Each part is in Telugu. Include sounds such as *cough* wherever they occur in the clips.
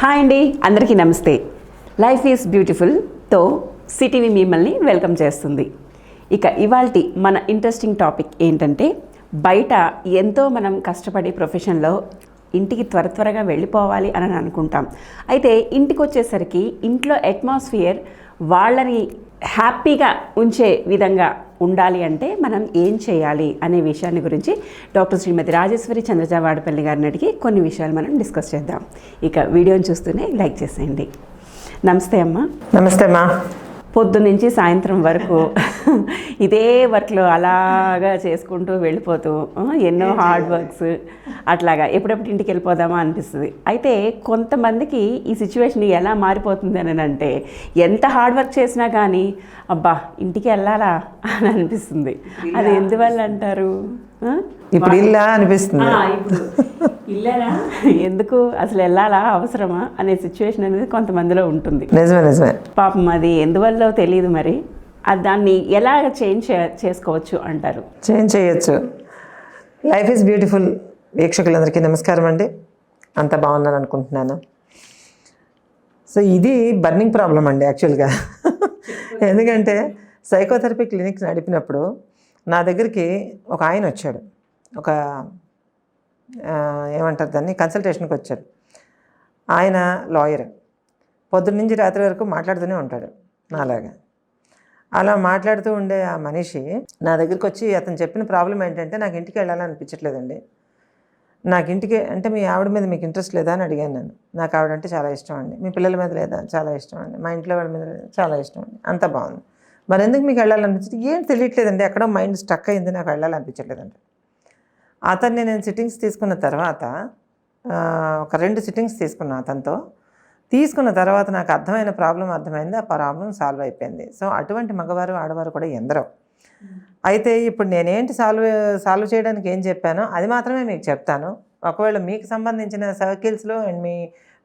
హాయ్ అండి అందరికీ నమస్తే. లైఫ్ ఈజ్ బ్యూటిఫుల్తో సిటీవీ మిమ్మల్ని వెల్కమ్ చేస్తుంది. ఇక ఇవాల్టి మన ఇంట్రెస్టింగ్ టాపిక్ ఏంటంటే బయట ఎంతో మనం కష్టపడి ప్రొఫెషన్లో ఇంటికి త్వర త్వరగా వెళ్ళిపోవాలి అని అనుకుంటాం. అయితే ఇంటికి వచ్చేసరికి ఇంట్లో అట్మాస్ఫియర్ వాళ్ళని హ్యాపీగా ఉంచే విధంగా ఉండాలి అంటే మనం ఏం చేయాలి అనే విషయాన్ని గురించి డాక్టర్ శ్రీమతి రాజేశ్వరి చంద్రజా వాడపల్లి గారిని అడిగి కొన్ని విషయాలు మనం డిస్కస్ చేద్దాం. ఇక వీడియోని చూస్తూనే లైక్ చేసేయండి. నమస్తే అమ్మ. నమస్తే అమ్మా. పొద్దు నుంచి సాయంత్రం వరకు *laughs* ఇదే వర్క్లో అలాగా చేసుకుంటూ వెళ్ళిపోతూ ఎన్నో హార్డ్ వర్క్స్ అట్లాగా ఎప్పుడెప్పుడు ఇంటికి వెళ్ళిపోదామా అనిపిస్తుంది. అయితే కొంతమందికి ఈ సిచ్యువేషన్ ఎలా మారిపోతుంది అని అంటే ఎంత హార్డ్ వర్క్ చేసినా కానీ అబ్బా ఇంటికి వెళ్ళాలా అని అనిపిస్తుంది. అది ఎందువల్ల అంటారు? ఇప్పుడు ఇల్లా అనిపిస్తుంది. ఇల్లారా? ఎందుకు? అసలు వెళ్ళాలా? అవసరమా? అనే సిచ్యువేషన్ అనేది కొంతమందిలో ఉంటుంది. నిజమే నిజమే. పాపం అది ఎందువల్ల తెలియదు మరి. అది దాన్ని ఎలా చేంజ్ చే- చేసుకోవచ్చు అంటారు? చేంజ్ చేయొచ్చు. లైఫ్ ఈజ్ బ్యూటిఫుల్ వీక్షకులందరికీ నమస్కారం అండి. అంత బాగున్నాను అనుకుంటున్నాను. సో ఇది బర్నింగ్ ప్రాబ్లం అండి యాక్చువల్గా ఎందుకంటే సైకోథెరపీ క్లినిక్ నడిపినప్పుడు నా దగ్గరికి ఒక ఆయన వచ్చాడు. ఒక ఏమంటారు దాన్ని? కన్సల్టేషన్కి వచ్చారు. ఆయన లాయర్. పొద్దున్న నుంచి రాత్రి వరకు మాట్లాడుతూనే ఉంటాడు నాలాగా. అలా మాట్లాడుతూ ఉండే ఆ మనిషి నా దగ్గరికి వచ్చి అతను చెప్పిన ప్రాబ్లం ఏంటంటే నాకు ఇంటికి వెళ్ళాలనిపించట్లేదండి నాకు ఇంటికి అంటే మీ ఆవిడ మీద మీకు ఇంట్రెస్ట్ లేదా అని అడిగాను నేను. నాకు ఆవిడ అంటే చాలా ఇష్టం అండి. మీ పిల్లల మీద లేదా? చాలా ఇష్టం అండి. మా ఇంట్లో వాళ్ళ మీద చాలా ఇష్టం అండి. అంత బాగుంది. మరి ఎందుకు మీకు వెళ్ళాలనిపించింది ఏం తెలియట్లేదండి. ఎక్కడో మైండ్ స్టక్ అయింది. నాకు వెళ్ళాలనిపించట్లేదండి. అతన్ని నేను సిట్టింగ్స్ తీసుకున్న తర్వాత ఒక రెండు సిట్టింగ్స్ తీసుకున్నా అతనితో. తీసుకున్న తర్వాత నాకు అర్థమైన ప్రాబ్లం అర్థమైంది ఆ ప్రాబ్లం సాల్వ్ అయిపోయింది. సో అటువంటి మగవారు ఆడవారు కూడా ఎందరో. అయితే ఇప్పుడు నేనేంటి సాల్వ్ సాల్వ్ చేయడానికి ఏం చెప్పానో అది మాత్రమే మీకు చెప్తాను. ఒకవేళ మీకు సంబంధించిన సర్కిల్స్లో అండ్ మీ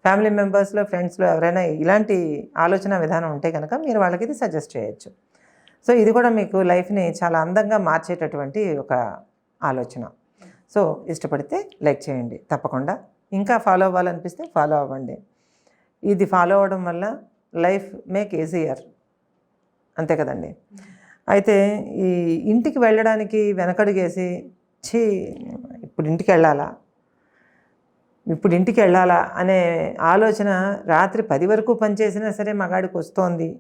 ఫ్యామిలీ మెంబర్స్లో ఫ్రెండ్స్లో ఎవరైనా ఇలాంటి ఆలోచన విధానం ఉంటే కనుక మీరు వాళ్ళకి ఇది సజెస్ట్ చేయొచ్చు. సో ఇది కూడా మీకు లైఫ్ని చాలా అందంగా మార్చేటటువంటి ఒక ఆలోచన. సో ఇష్టపడితే లైక్ చేయండి తప్పకుండా. ఇంకా ఫాలో అవ్వాలనిపిస్తే ఫాలో అవ్వండి. ఇది ఫాలో అవ్వడం వల్ల లైఫ్ మేక్ ఈజియర్. అంతే కదండి. అయితే ఈ ఇంటికి వెళ్ళడానికి వెనకడుగేసి ఛీ ఇప్పుడు ఇంటికి వెళ్ళాలా? ఇప్పుడు ఇంటికి వెళ్ళాలా? అనే ఆలోచన రాత్రి పది వరకు పనిచేసినా సరే మగాడికి వస్తోంది.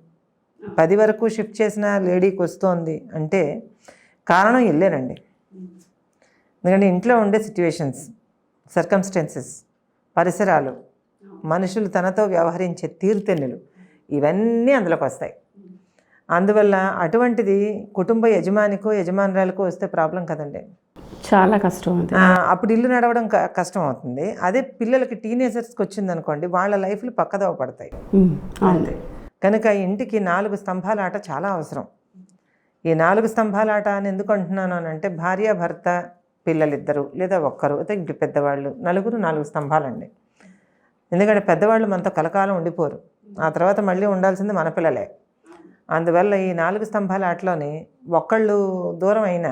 పది వరకు షిఫ్ట్ చేసిన లేడీకి వస్తోంది. అంటే కారణం వెళ్ళానండి ఎందుకంటే ఇంట్లో ఉండే సిచ్యువేషన్స్ సర్కమ్స్టెన్సెస్ పరిసరాలు మనుషులు తనతో వ్యవహరించే తీరుతెన్నులు ఇవన్నీ అందులోకి వస్తాయి. అందువల్ల అటువంటిది కుటుంబ యజమానికో యజమానురాలకో వస్తే ప్రాబ్లం కదండి. చాలా కష్టం అప్పుడు ఇల్లు నడవడం క- కష్టం అవుతుంది. అదే పిల్లలకి టీనేజర్స్కి వచ్చింది అనుకోండి వాళ్ళ లైఫ్లు పక్కదవ పడతాయి. అవును. కనుక ఇంటికి నాలుగు స్తంభాల ఆట చాలా అవసరం. ఈ నాలుగు స్తంభాల ఆట అని ఎందుకు అంటున్నాను అని అంటే భార్య భర్త పిల్లలిద్దరు లేదా ఒక్కరు అయితే ఇంటి పెద్దవాళ్ళు నలుగురు నాలుగు స్తంభాలండి. ఎందుకంటే పెద్దవాళ్ళు మనతో కలకాలం ఉండిపోరు. ఆ తర్వాత మళ్ళీ ఉండాల్సింది మన పిల్లలే. అందువల్ల ఈ నాలుగు స్తంభాల ఆటలోని ఒక్కళ్ళు దూరం అయినా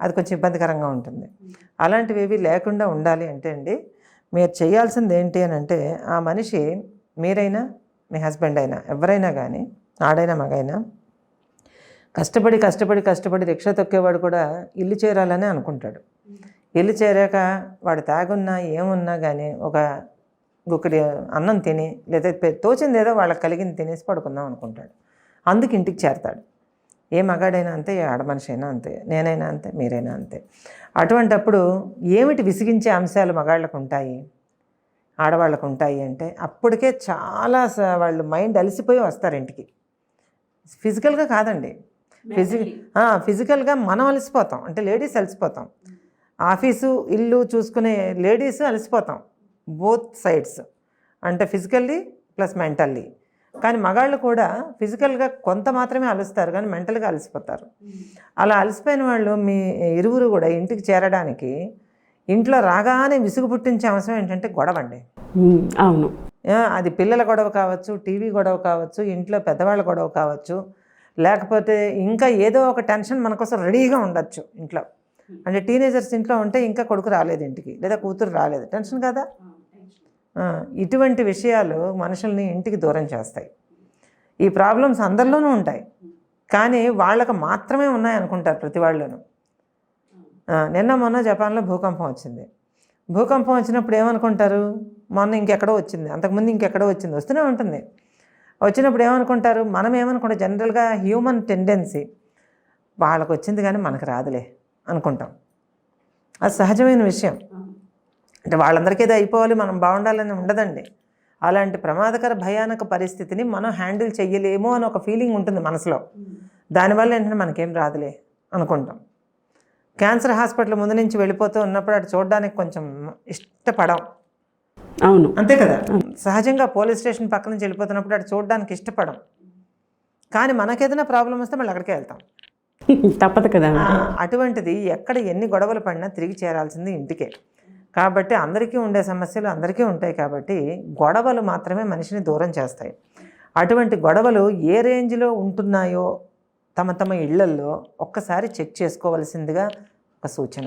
అది కొంచెం ఇబ్బందికరంగా ఉంటుంది. అలాంటివి ఏవి లేకుండా ఉండాలి అంటే అండి మీరు చేయాల్సింది ఏంటి అని అంటే ఆ మనిషి మీరైనా మీ హస్బెండ్ అయినా ఎవరైనా కానీ ఆడైనా మగైనా కష్టపడి కష్టపడి కష్టపడి రిక్షా తొక్కేవాడు కూడా ఇల్లు చేరాలని అనుకుంటాడు. ఇల్లు చేరాక వాడు తాగున్నా ఏమున్నా కానీ ఒక గుక్కడి అన్నం తిని లేదా తోచింది ఏదో వాళ్ళకి కలిగింది తినేసి పడుకుందాం అనుకుంటాడు. అందుకు ఇంటికి చేరతాడు. ఏ మగాడైనా అంతే ఏ అయినా అంతే నేనైనా అంతే మీరైనా అంతే. అటువంటప్పుడు ఏమిటి విసిగించే అంశాలు మగాళ్ళకు ఉంటాయి? ఆడవాళ్ళకు ఉంటాయి అంటే అప్పటికే చాలా వాళ్ళు మైండ్ అలసిపోయి వస్తారు ఇంటికి. ఫిజికల్గా కాదండి. ఫిజికల్ ఫిజికల్గా మనం అలసిపోతాం. అంటే లేడీస్ అలసిపోతాం. ఆఫీసు ఇల్లు చూసుకునే లేడీస్ అలసిపోతాం. బోత్ సైడ్స్ అంటే ఫిజికల్లీ ప్లస్ మెంటల్లీ కానీ మగాళ్ళు కూడా ఫిజికల్గా కొంత మాత్రమే అలుస్తారు కానీ మెంటల్గా అలసిపోతారు. అలా అలసిపోయిన వాళ్ళు మీ ఇరువురు కూడా ఇంటికి చేరడానికి ఇంట్లో రాగానే విసుగు పుట్టించే అంశం ఏంటంటే గొడవ అండి అవును. అది పిల్లల గొడవ కావచ్చు టీవీ గొడవ కావచ్చు ఇంట్లో పెద్దవాళ్ళ గొడవ కావచ్చు లేకపోతే ఇంకా ఏదో ఒక టెన్షన్ మన కోసం రెడీగా ఉండొచ్చు ఇంట్లో. అంటే టీనేజర్స్ ఇంట్లో ఉంటే ఇంకా కొడుకు రాలేదు ఇంటికి లేదా కూతురు రాలేదు. టెన్షన్ కదా? ఇటువంటి విషయాలు మనుషుల్ని ఇంటికి దూరం చేస్తాయి. ఈ ప్రాబ్లమ్స్ అందరిలోనూ ఉంటాయి. కానీ వాళ్ళకి మాత్రమే ఉన్నాయి అనుకుంటారు ప్రతి వాళ్ళను. నిన్న మొన్న జపాన్లో భూకంపం వచ్చింది. భూకంపం వచ్చినప్పుడు ఏమనుకుంటారు? మొన్న ఇంకెక్కడో వచ్చింది. అంతకుముందు ఇంకెక్కడో వచ్చింది. వస్తూనే ఉంటుంది. వచ్చినప్పుడు ఏమనుకుంటారు? మనం ఏమనుకుంటాం జనరల్గా హ్యూమన్ టెండెన్సీ వాళ్ళకు వచ్చింది కానీ మనకు రాదులే. అనుకుంటాం. అది సహజమైన విషయం. అంటే వాళ్ళందరికీ ఇది అయిపోవాలి మనం బాగుండాలని ఉండదండి. అలాంటి ప్రమాదకర భయానక పరిస్థితిని మనం హ్యాండిల్ చెయ్యలేమో అని ఒక ఫీలింగ్ ఉంటుంది మనసులో. దానివల్ల ఏంటంటే మనకేం రాదులే అనుకుంటాం. క్యాన్సర్ హాస్పిటల్ ముందు నుంచి వెళ్ళిపోతూ ఉన్నప్పుడు అటు చూడడానికి కొంచెం ఇష్టపడం. అవును. అంతే కదా? సహజంగా పోలీస్ స్టేషన్ పక్క నుంచి వెళ్ళిపోతున్నప్పుడు అటు చూడడానికి ఇష్టపడం. కానీ మనకేదైనా ప్రాబ్లం వస్తే మళ్ళీ అక్కడికే వెళ్తాం. తప్పదు కదా అటువంటిది ఎక్కడ ఎన్ని గొడవలు పడినా తిరిగి చేరాల్సింది ఇంటికే. కాబట్టి అందరికీ ఉండే సమస్యలు అందరికీ ఉంటాయి కాబట్టి గొడవలు మాత్రమే మనిషిని దూరం చేస్తాయి. అటువంటి గొడవలు ఏ రేంజ్లో ఉంటున్నాయో తమ తమ ఇళ్ళల్లో ఒక్కసారి చెక్ చేసుకోవాల్సిందిగా ఒక సూచన.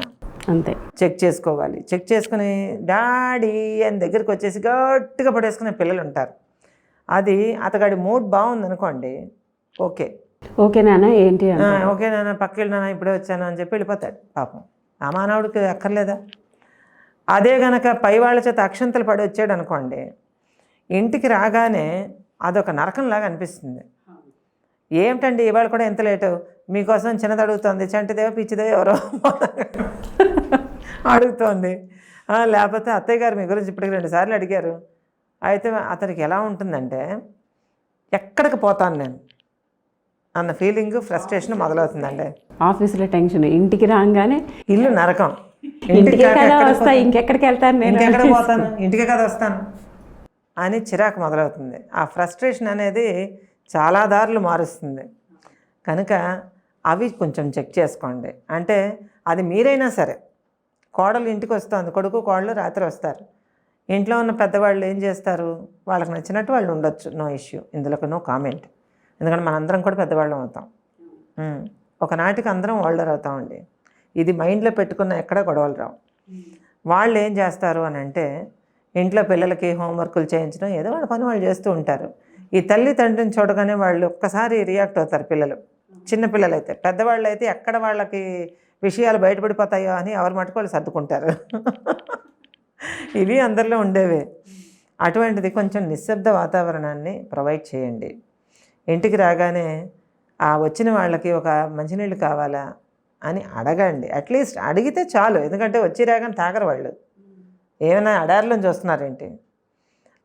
అంతే. చెక్ చేసుకోవాలి. చెక్ చేసుకుని డాడీ అని దగ్గరికి వచ్చేసి గట్టిగా పడేసుకునే పిల్లలు ఉంటారు అది అతగాడి మూడ్ బాగుంది అనుకోండి ఓకే. ఓకే నాన్న ఏంటి ఓకే నాన్న పక్కకి నాన్న ఇప్పుడే వచ్చాను అని చెప్పి వెళ్ళిపోతాడు. పాపం. ఆ మానవుడికి అక్కర్లేదా? అదే గనక పై వాళ్ళ చేత అక్షంతలు పడి వచ్చాడు అనుకోండి ఇంటికి రాగానే అదొక నరకంలాగా అనిపిస్తుంది. ఏమిటండి ఇవాళ కూడా ఎంత లేటు? మీకోసం చిన్నది అడుగుతోంది చంటిదేవో పిచ్చిదేవో ఎవరో *laughs* అడుగుతోంది. లేకపోతే అత్తయ్య గారు మీ గురించి ఇప్పటికి రెండు సార్లు అడిగారు. అయితే అతనికి ఎలా ఉంటుందంటే ఎక్కడికి పోతాను నేను? అన్న ఫీలింగ్ ఫ్రస్ట్రేషన్ మొదలవుతుందండి. ఆఫీసులో టెన్షన్ ఇంటికి రాగానే ఇల్లు నరకం. ఇంటికే కదా ఎక్కడికి వస్తా? ఇంకెక్కడికి వెళ్తాను నేను? ఇంకెక్కడ పోతాను? ఇంటికే కదా వస్తాను? అని చిరాకు మొదలవుతుంది. ఆ ఫ్రస్ట్రేషన్ అనేది చాలా దారులు మారుస్తుంది. కనుక అవి కొంచెం చెక్ చేసుకోండి. అంటే అది మీరైనా సరే కోడలు ఇంటికి వస్తుంది కొడుకు కోడలు రాత్రి వస్తారు. ఇంట్లో ఉన్న పెద్దవాళ్ళు ఏం చేస్తారు? వాళ్ళకి నచ్చినట్టు వాళ్ళు ఉండొచ్చు. No issue. ఇందులోకి నో కామెంట్. ఎందుకంటే మనందరం కూడా పెద్దవాళ్ళం అవుతాం. ఒకనాటికి అందరం ఓల్డర్ అవుతామండి. ఇది మైండ్లో పెట్టుకున్న ఎక్కడ గొడవలు రావు. వాళ్ళు ఏం చేస్తారు అని అంటే ఇంట్లో పిల్లలకి హోంవర్కులు చేయించడం ఏదో వాళ్ళ పని వాళ్ళు చేస్తూ ఉంటారు. ఈ తల్లి తండ్రిని చూడగానే వాళ్ళు ఒక్కసారి రియాక్ట్ అవుతారు పిల్లలు. చిన్నపిల్లలు అయితే పెద్దవాళ్ళు అయితే ఎక్కడ వాళ్ళకి విషయాలు బయటపడిపోతాయో అని ఎవరి మటుకు వాళ్ళు సర్దుకుంటారు. ఇవి అందరిలో ఉండేవే. అటువంటిది కొంచెం నిశ్శబ్ద వాతావరణాన్ని ప్రొవైడ్ చేయండి. ఇంటికి రాగానే ఆ వచ్చిన వాళ్ళకి ఒక మంచినీళ్ళు కావాలా? అని అడగండి. అట్లీస్ట్ అడిగితే చాలు. ఎందుకంటే వచ్చి రాగానే తాగరు వాళ్ళు. ఏమైనా అడారిలోంచి వస్తున్నారేంటి?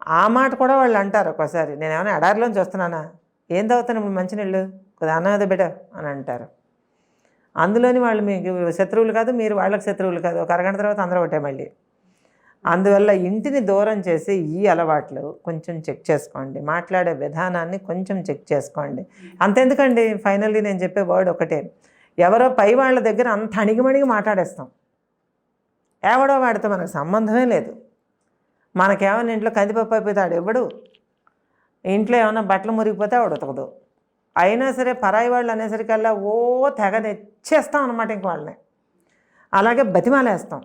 ఆ మాట కూడా వాళ్ళు అంటారు ఒక్కోసారి. నేను ఏమైనా అడారిలోంచి వస్తున్నానా? ఏం తాగుతాను ఇప్పుడు మంచినీళ్ళు? కొద్దిగా అన్నం అదే బిడ్డ అని అంటారు. అందులోని వాళ్ళు మీకు శత్రువులు కాదు మీరు వాళ్ళకి శత్రువులు కాదు. ఒక అరగంట తర్వాత అందరూ ఒకటే మళ్ళీ. అందువల్ల ఇంటిని దూరం చేసి ఈ అలవాట్లు కొంచెం చెక్ చేసుకోండి. మాట్లాడే విధానాన్ని కొంచెం చెక్ చేసుకోండి. అంతెందుకండి? ఫైనల్లీ నేను చెప్పే వర్డ్ ఒకటే. ఎవరో పై వాళ్ళ దగ్గర అంత అణిగిమణిగి మాట్లాడేస్తాం. ఎవడో వాడితో మనకు సంబంధమే లేదు. మనకేమైనా ఇంట్లో కందిపప్పు అయిపోతాడు ఎవడు ఇంట్లో ఏమైనా బట్టలు మురిగిపోతే ఆవిడ ఉతకదు. అయినా సరే పరాయి వాళ్ళు అనేసరికల్లా ఓ తెగ తెచ్చేస్తాం అనమాట ఇంక వాళ్ళని. అలాగే బతిమాలేస్తాం.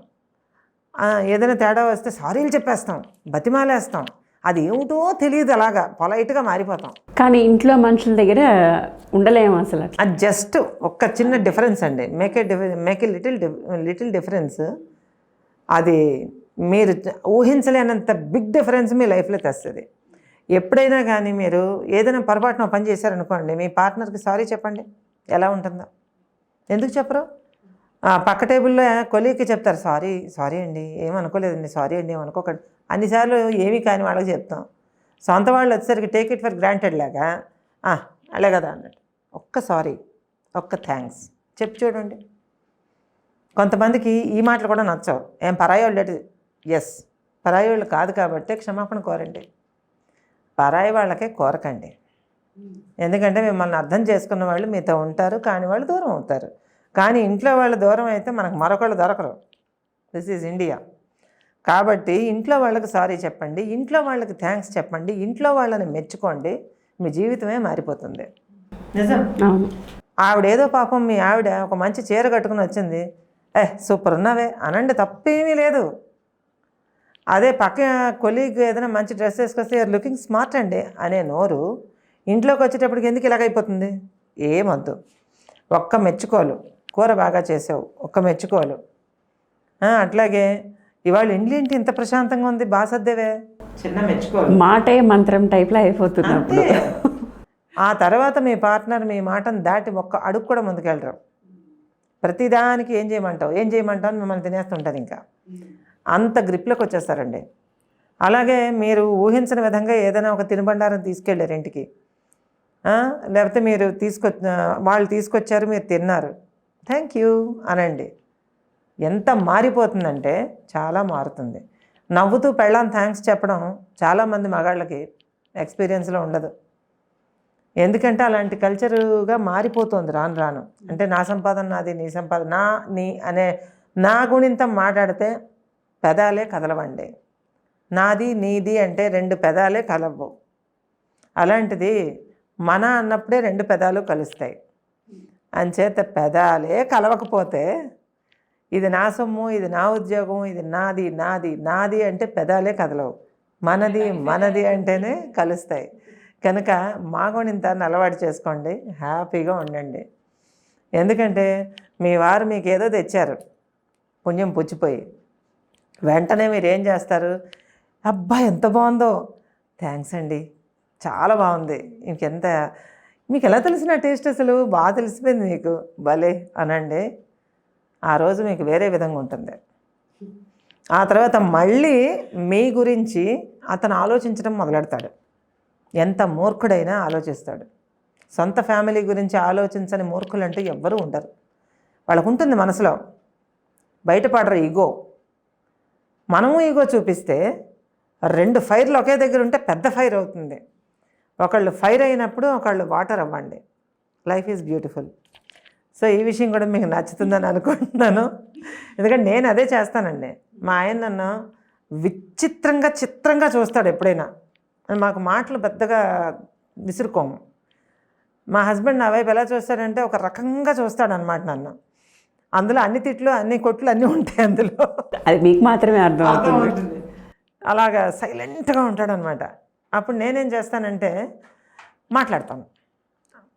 ఏదైనా తేడా వస్తే సారీలు చెప్పేస్తాం బతిమాలేస్తాం. అది ఏమిటో తెలియదు అలాగా పొలైట్గా మారిపోతాం. కానీ ఇంట్లో మనుషుల దగ్గర ఉండలేము అసలు అది జస్ట్ ఒక్క చిన్న డిఫరెన్స్ అండి. Make a difference make a little little difference అది మీరు ఊహించలేనంత బిగ్ డిఫరెన్స్ మీ లైఫ్లో తెస్తుంది. ఎప్పుడైనా కానీ మీరు ఏదైనా పొరపాటున పని చేశారనుకోండి మీ పార్ట్నర్కి సారీ చెప్పండి. ఎలా ఉంటుందో? ఎందుకు చెప్పరు? పక్క టేబుల్లో కొలీగ్కి చెప్తారు సారీ సారీ అండి ఏమనుకోలేదండి సారీ అండి ఏమనుకోకండి. అన్నిసార్లు ఏమీ కాని వాళ్ళకి చెప్తాం. సొంత వాళ్ళు వచ్చేసరికి టేక్ ఇట్ ఫర్ గ్రాంటెడ్ లాగా "ఆ, అలే కదా అన్నట్టు. ఒక్క సారీ ఒక్క థ్యాంక్స్. చెప్పి చూడండి. కొంతమందికి ఈ మాటలు కూడా నచ్చవు. ఏం పరాయి వాళ్ళు ఎస్ పరాయి వాళ్ళు కాదు కాబట్టి క్షమాపణ కోరండి. పరాయి వాళ్ళకే కోరకండి. ఎందుకంటే మిమ్మల్ని అర్థం చేసుకున్న వాళ్ళు మీతో ఉంటారు కాని వాళ్ళు దూరం అవుతారు. కానీ ఇంట్లో వాళ్ళు దూరం అయితే మనకు మరొకళ్ళు దొరకరు. దిస్ ఈజ్ ఇండియా కాబట్టి ఇంట్లో వాళ్ళకి సారీ చెప్పండి ఇంట్లో వాళ్ళకి థ్యాంక్స్ చెప్పండి ఇంట్లో వాళ్ళని మెచ్చుకోండి మీ జీవితమే మారిపోతుంది. నిజం? ఆవిడ ఏదో పాపం మీ ఆవిడ ఒక మంచి చీర కట్టుకుని వచ్చింది. ఏ సూపర్ ఉన్నావే అనండి తప్పేమీ లేదు. అదే పక్క కొలీగ్ ఏదైనా మంచి డ్రెస్ వేసుకొస్తే లుకింగ్ స్మార్ట్ అండి అనే నోరు ఇంట్లోకి వచ్చేటప్పటికి ఎందుకు ఇలాగైపోతుంది? ఏమొద్దు. ఒక్క మెచ్చుకోలు. కూర బాగా చేసావు ఒక్క మెచ్చుకోలు. ఆ, అట్లాగే ఇవాళ ఇండ్లు ఏంటి ఇంత ప్రశాంతంగా ఉంది బాగా సర్దేవే. చిన్న మెచ్చుకోలు. మాటే మంత్రం టైప్లో అయిపోతుంది అప్పుడు. ఆ తర్వాత మీ పార్ట్నర్ మీ మాటను దాటి ఒక్క అడుగు కూడా ముందుకెళ్ళరు. ప్రతిదానికి ఏం చేయమంటావు? ఏం చేయమంటావు అని మిమ్మల్ని తినేస్తుంటారు ఇంకా. అంత గ్రిప్లోకి వచ్చేస్తారండి. అలాగే మీరు ఊహించిన విధంగా ఏదైనా ఒక తినుబండారం తీసుకెళ్ళారు ఇంటికి. ఆ, లేకపోతే మీరు తీసుకొ వాళ్ళు తీసుకొచ్చారు మీరు తిన్నారు. థ్యాంక్ యూ అనండి. ఎంత మారిపోతుందంటే చాలా మారుతుంది. నవ్వుతూ పెళ్ళాం థ్యాంక్స్ చెప్పడం చాలామంది మగాళ్ళకి ఎక్స్పీరియన్స్లో ఉండదు. ఎందుకంటే అలాంటి కల్చరుగా మారిపోతుంది రాను రాను. అంటే నా సంపాదన నాది నీ సంపాదన నా నీ అనే నా గుణింతం మాట్లాడితే పెదాలే కదలవండి. నాది నీది అంటే రెండు పెదాలే కలవు. అలాంటిది మన అన్నప్పుడే రెండు పెదాలు కలుస్తాయి. అంచేత పెదాలే కలవకపోతే ఇది నా సొమ్ము ఇది నా ఉద్యోగం ఇది నాది నాది నాది అంటే పెదాలే కదలవు. మనది మనది అంటేనే కలుస్తాయి. కనుక మాగోనింత అలవాటు చేసుకోండి హ్యాపీగా ఉండండి. ఎందుకంటే మీ వారు మీకు ఏదో తెచ్చారు పుణ్యం పుచ్చిపోయి. వెంటనే మీరు ఏం చేస్తారు? అబ్బా ఎంత బాగుందో. థ్యాంక్స్ అండి. చాలా బాగుంది. ఇంకెంత మీకు ఎలా తెలిసిన టేస్ట్ అసలు? బాగా తెలిసిపోయింది మీకు భలే అనండి. ఆ రోజు మీకు వేరే విధంగా ఉంటుంది. ఆ తర్వాత మళ్ళీ మీ గురించి అతను ఆలోచించడం మొదలెడతాడు. ఎంత మూర్ఖుడైనా ఆలోచిస్తాడు. సొంత ఫ్యామిలీ గురించి ఆలోచించని మూర్ఖులు అంటూ ఎవ్వరూ ఉండరు. వాళ్ళకు ఉంటుంది మనసులో బయటపడరు ఈగో. మనము ఈగో చూపిస్తే రెండు ఫైర్లు ఒకే దగ్గర ఉంటే పెద్ద ఫైర్ అవుతుంది. ఒకళ్ళు ఫైర్ అయినప్పుడు ఒకళ్ళు వాటర్ అవ్వండి. లైఫ్ ఈజ్ బ్యూటిఫుల్ సో ఈ విషయం కూడా మీకు నచ్చుతుందని అనుకుంటున్నాను. ఎందుకంటే నేను అదే చేస్తానండి. మా ఆయన నన్ను విచిత్రంగా చిత్రంగా చూస్తాడు ఎప్పుడైనా. మాకు మాటలు పెద్దగా విసురుకోము. మా హస్బెండ్ నా వైపు ఎలా చూస్తాడంటే ఒక రకంగా చూస్తాడు అనమాట నన్ను. అందులో అన్ని తిట్లు అన్ని కొట్లు అన్నీ ఉంటాయి అందులో. అది మీకు మాత్రమే అర్థం అవుతుంది అలాగా సైలెంట్గా ఉంటాడు అనమాట అప్పుడు నేనేం చేస్తానంటే మాట్లాడతాను.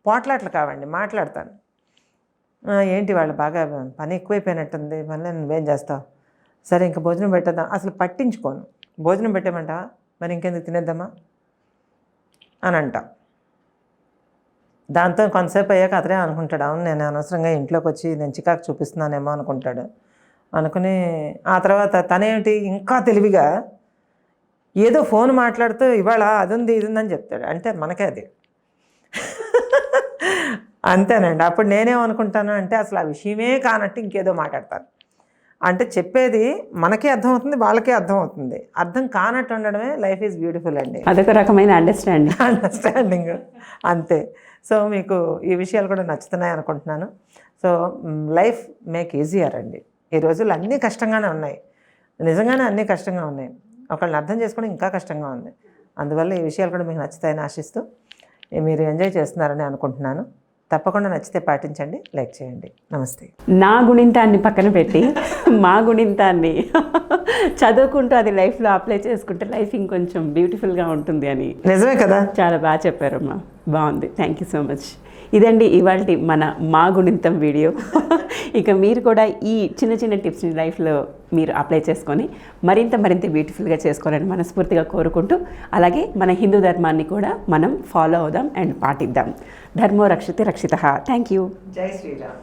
పోట్లాట్లు కావండి మాట్లాడతాను. ఏంటి వాళ్ళు బాగా పని ఎక్కువైపోయినట్టుంది మళ్ళీ నువ్వేం చేస్తావు? సరే ఇంకా భోజనం పెట్టేద్దాం. అసలు పట్టించుకోను. భోజనం పెట్టేమంటావా మరి ఇంకెందుకు తినేద్దామా? అని అంటా దాంతో కొంతసేపు అయ్యాక అతనే అనుకుంటాడు అవును నేను అనవసరంగా ఇంట్లోకి వచ్చి నేను చికాకు చూపిస్తున్నానేమో అనుకుంటాడు. అనుకుని ఆ తర్వాత తనేమిటి ఇంకా తెలివిగా ఏదో ఫోన్ మాట్లాడుతూ ఇవాళ అది ఉంది ఇది ఉందని చెప్తాడు. అంటే మనకే అది. అంతేనండి. అప్పుడు నేనేమనుకుంటాను అంటే అసలు ఆ విషయమే కానట్టు ఇంకేదో మాట్లాడతాను అంటే చెప్పేది మనకే అర్థమవుతుంది వాళ్ళకే అర్థమవుతుంది. అర్థం కానట్టు ఉండడమే లైఫ్ ఈజ్ బ్యూటిఫుల్ అండి. అదొక రకమైన అండర్స్టాండింగ్. అండర్స్టాండింగ్. అంతే. సో మీకు ఈ విషయాలు కూడా నచ్చుతున్నాయి అనుకుంటున్నాను. సో లైఫ్ మేక్ ఈజియర్ అండి. ఈ రోజుల్లో అన్నీ కష్టంగానే ఉన్నాయి. నిజంగానే అన్నీ కష్టంగా ఉన్నాయి. ఒకళ్ళని అర్థం చేసుకోవడం ఇంకా కష్టంగా ఉంది. అందువల్ల ఈ విషయాలు కూడా మీకు నచ్చుతాయని ఆశిస్తూ మీరు ఎంజాయ్ చేస్తున్నారని అనుకుంటున్నాను. తప్పకుండా నచ్చితే పాటించండి లైక్ చేయండి. నమస్తే. నా గుణింతాన్ని పక్కన పెట్టి మా గుణింతాన్ని చదువుకుంటూ అది లైఫ్లో అప్లై చేసుకుంటే లైఫ్ ఇంకొంచెం బ్యూటిఫుల్గా ఉంటుంది అని నిజమే కదా? చాలా బాగా చెప్పారమ్మా. బాగుంది. Thank you so much. ఇదండి ఇవాళ మన మా గుణింతం వీడియో. ఇక మీరు కూడా ఈ చిన్న చిన్న టిప్స్ని లైఫ్లో మీరు అప్లై చేసుకొని మరింత మరింత బ్యూటిఫుల్గా చేసుకోవాలని మనస్ఫూర్తిగా కోరుకుంటూ అలాగే మన హిందూ ధర్మాన్ని కూడా మనం ఫాలో అవుదాం అండ్ పాటిద్దాం. ధర్మో రక్షితే రక్షిత. థ్యాంక్ యూ జై శ్రీరామ్.